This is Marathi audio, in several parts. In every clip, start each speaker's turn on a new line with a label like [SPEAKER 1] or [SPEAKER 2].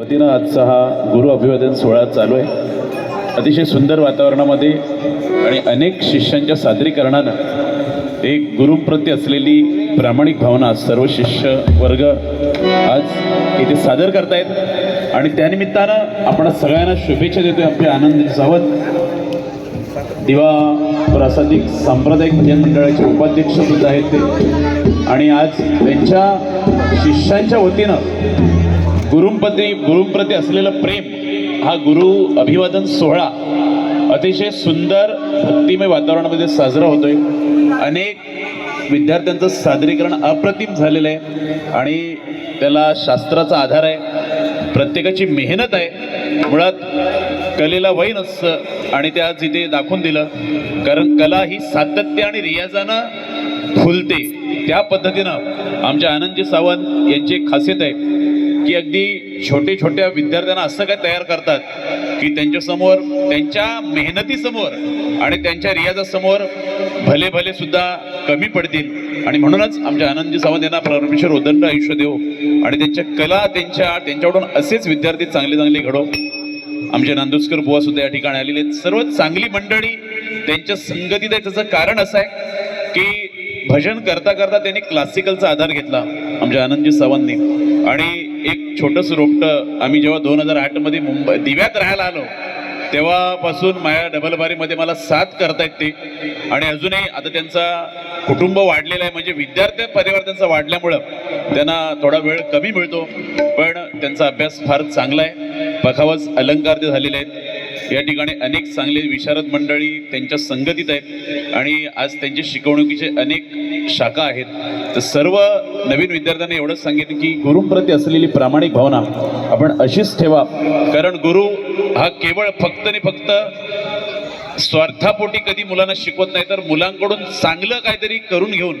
[SPEAKER 1] वतीनं आजचा हा गुरु अभिवादन सोहळा चालू आहे. अतिशय सुंदर वातावरणामध्ये आणि अनेक शिष्यांच्या सादरीकरणानं एक गुरुप्रती असलेली प्रामाणिक भावना सर्व शिष्य वर्ग आज इथे सादर करतायत. आणि त्यानिमित्तानं आपण सगळ्यांना शुभेच्छा देतोय आपले आनंद सावंत दिवा प्रासादिक सांप्रदायिक भजन मंडळाचे उपाध्यक्ष सुद्धा आहेत ते. आणि आज त्यांच्या शिष्यांच्या वतीनं गुरुंप्रती गुरुंप्रती असलेलं प्रेम हा गुरु अभिवादन सोहळा अतिशय सुंदर भक्तिमय वातावरणामध्ये साजरा होतोय. अनेक विद्यार्थ्यांचं सादरीकरण अप्रतिम झालेलं आहे आणि त्याला शास्त्राचा आधार आहे. प्रत्येकाची मेहनत आहे. मुळात कलेला वय नसतं आणि ते आज इथे दाखवून दिलं. कारण कला ही सातत्य आणि रियाजानं फुलते. त्या पद्धतीनं आमच्या आनंदजी सावंत यांची एक खासियत आहे. की अगदी छोटे छोट्या विद्यार्थ्यांना असं काय तयार करतात की त्यांच्यासमोर त्यांच्या मेहनतीसमोर आणि त्यांच्या रियाजासमोर भले भले सुद्धा कमी पडतील. आणि म्हणूनच आमच्या आनंदी सावंत यांना परमेश्वर उदंड आयुष्य देव आणि त्यांच्या कला त्यांच्या त्यांच्याकडून असेच विद्यार्थी चांगले चांगले घडो. आमचे नांदुस्कर बुवा सुद्धा या ठिकाणी आलेले आहेत. सर्व चांगली मंडळी त्यांच्या संगतीत आहे. त्याचं कारण असं आहे की भजन करता करता त्यांनी क्लासिकलचा आधार घेतला आमच्या आनंदजी सावंतनी आणि एक छोटंसं रोपटं आम्ही जेव्हा दोन हजार आठमध्ये मुंबई दिव्यात राहायला आलो तेव्हापासून माझ्या डबलबारीमध्ये मला साथ करतायत ते. आणि अजूनही आता त्यांचा कुटुंब वाढलेलं आहे म्हणजे विद्यार्थी परिवार त्यांचा वाढल्यामुळं त्यांना थोडा वेळ कमी मिळतो पण त्यांचा अभ्यास फार चांगला आहे. पखावज अलंकार ते झालेले आहेत. या ठिकाणी अनेक चांगले विशारद मंडळी त्यांच्या संगतीत आहेत आणि आज त्यांच्या शिकवणुकीचे अनेक शाखा आहेत. तर सर्व नवीन विद्यार्थ्यांना एवढंच सांगितलं की गुरुंप्रती असलेली प्रामाणिक भावना आपण अशीच ठेवा. कारण गुरु हा केवळ फक्त आणि फक्त स्वार्थापोटी कधी मुलांना शिकवत नाही तर मुलांकडून चांगलं काहीतरी करून घेऊन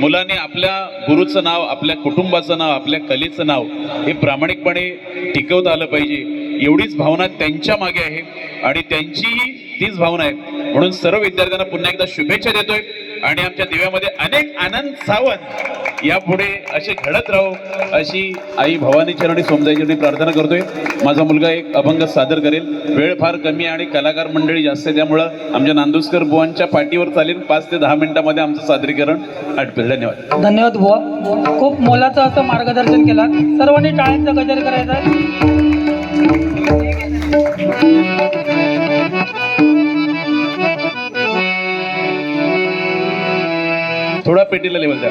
[SPEAKER 1] मुलांनी आपल्या गुरुचं नाव आपल्या कुटुंबाचं नाव आपल्या कलेचं नाव हे प्रामाणिकपणे टिकवता आलं पाहिजे. एवढीच भावना त्यांच्या मागे आहे आणि त्यांचीही तीच भावना आहे. म्हणून सर्व विद्यार्थ्यांना पुन्हा एकदा शुभेच्छा देतोय आणि आमच्या दिव्यामध्ये अनेक आनंद सावंत यापुढे असे घडत राहो अशी आई भवानी चरणी सोमदाई चरणी प्रार्थना करतोय. माझा मुलगा एक अभंग सादर करेल. वेळ फार कमी आहे आणि कलाकार मंडळी जास्त आहे त्यामुळं आमच्या नांदुसकर बुवांच्या पाठीवर चालेल. पाच ते दहा मिनिटामध्ये आमचं सादरीकरण आटपेल. धन्यवाद.
[SPEAKER 2] धन्यवाद बुवा. खूप मोलाचं असं मार्गदर्शन केलं सर्वांनी टाळ्यांचा गजर करायचा
[SPEAKER 1] थोडा पेटीला लेवल द्या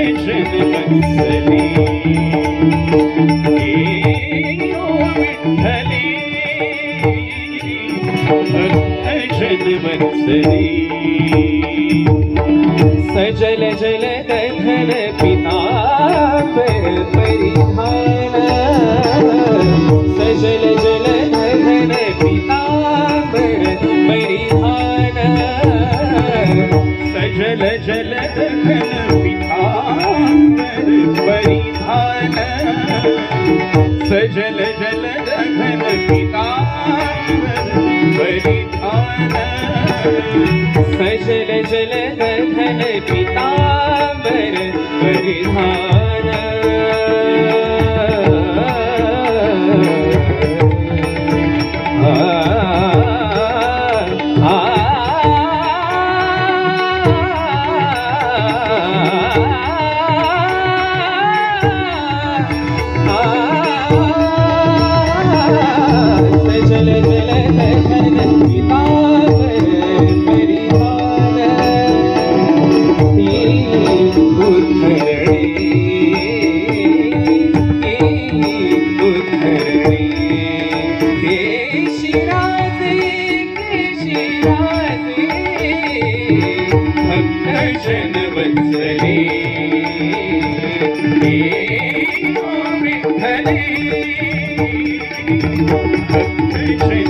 [SPEAKER 3] Hey, Shri Devanshini, Hey, Shri Devanshini. धन पिता कृष्ण वंशरी कृष्ण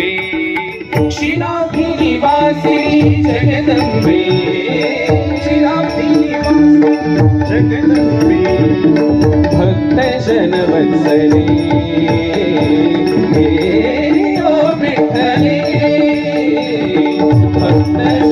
[SPEAKER 3] जगदंबे शिलाती निवासिनी जगदंबे शिलाती भक्त